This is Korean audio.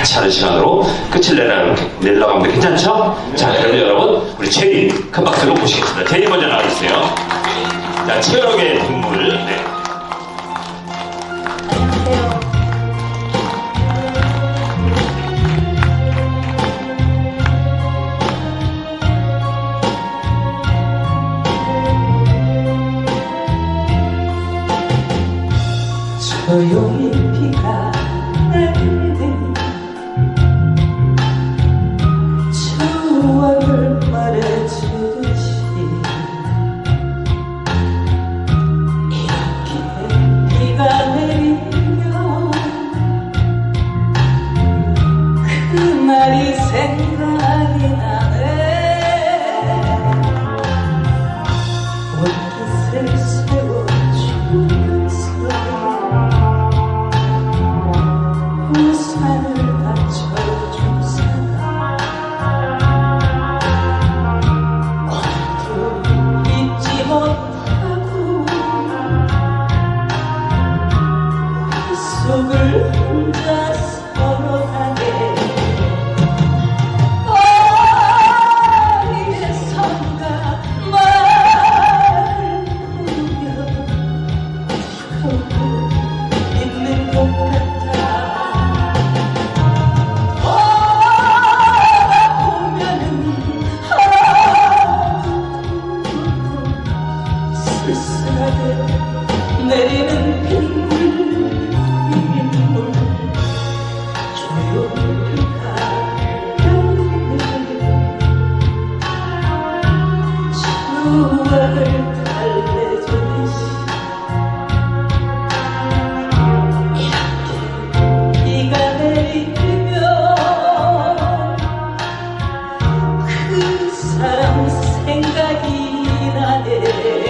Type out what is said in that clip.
같이 하는 시간으로 끝을 내려, 내려고 합니다. 괜찮죠? 자, 그럼 여러분, 우리 체리 큰 박수로 모시겠습니다. 체리 먼저 나와주세요. 자, 체력의 동물. 네. 조용히 비가 내리 속을 혼자 서러하게 어디에선가 말을 부르며 하고 있는 것 같아. 돌아보면은 하루도 쓸쓸하게 달래주듯이 이렇게 비가 내리면 그 사람 생각이 나네